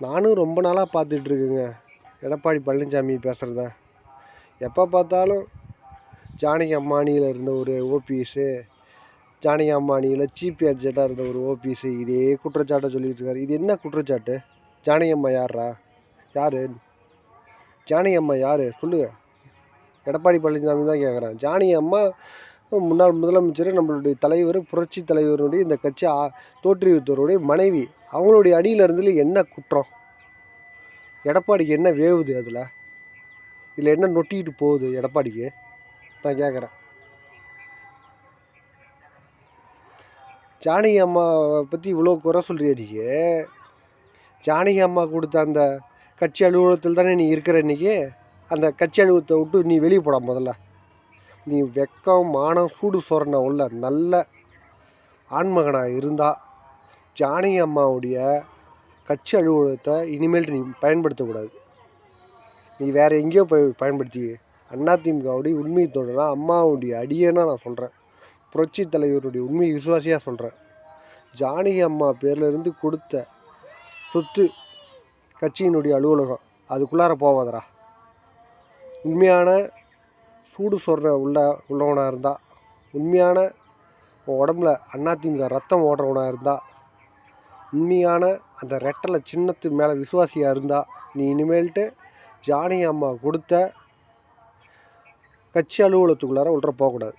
நானும் ரொம்ப நாளாக பார்த்துட்ருக்குங்க. எடப்பாடி பழனிசாமி பேசுகிறத எப்போ பார்த்தாலும் ஜானகி அம்மானியில் இருந்த ஒரு ஓபிஎஸ்ஸு ஜானகி அம்மானியில் சீப் அட்ஜெட்டாக இருந்த ஒரு ஓபிஎஸ்ஸு இதே குற்றச்சாட்டை சொல்லிகிட்டு இருக்காரு இது என்ன குற்றச்சாட்டு? ஜானகி அம்மா யாரா யார்? ஜானகி அம்மா யார்? சொல்லுங்கள் எடப்பாடி பழனிசாமி தான் கேட்குறேன் ஜானகி அம்மா முன்னாள் முதலமைச்சர் நம்மளுடைய தலைவர் புரட்சி தலைவருடைய இந்த கட்சி தோற்றுவித்தவருடைய மனைவி அவங்களுடைய அடியில் இருந்ததுல என்ன குற்றம்? எடப்பாடிக்கு என்ன வேவுது அதில்? இதில் என்ன நொட்டிக்கிட்டு போகுது எடப்பாடிக்கு? நான் கேட்குறேன் ஜானகி அம்மாவை பற்றி இவ்வளோ குறை சொல்கிறிய நீ? ஜானகி அம்மா கொடுத்த அந்த கட்சி அலுவலகத்தில் தானே நீ இருக்கிற இன்றைக்கி அந்த கட்சி அலுவலகத்தை விட்டு நீ வெளியே போட முதல்ல. நீ வெக்கம் மானம் சூடு சொரணை உள்ள நல்ல ஆண்மகனாக இருந்தால் ஜானகி அம்மாவுடைய கட்சி அலுவலகத்தை இனிமேல் நீ பயன்படுத்தக்கூடாது. நீ வேறு எங்கேயோ போய் பயன்படுத்தி அதிமுகவுடைய உண்மை தொடரா அம்மாவுடைய அடியேனா நான் சொல்கிறேன் புரட்சி தலைவருடைய உண்மை விசுவாசியாக சொல்கிறேன் ஜானகி அம்மா பேர்லேருந்து கொடுத்த சொத்து கட்சியினுடைய அலுவலகம். அதுக்குள்ளார போவாதரா உண்மையான சூடு சொல்கிற உள்ள உள்ளவனாக இருந்தால் உண்மையான உன் உடம்புல அதிமுக ரத்தம் ஓடுறவனாக இருந்தால் உண்மையான அந்த ரெட்டலை சின்னத்து மேலே விசுவாசியாக இருந்தால் நீ இனிமேல்ட்டு ஜானகி அம்மா கொடுத்த கட்சி அலுவலகத்துக்குள்ளார உள்ள போகக்கூடாது.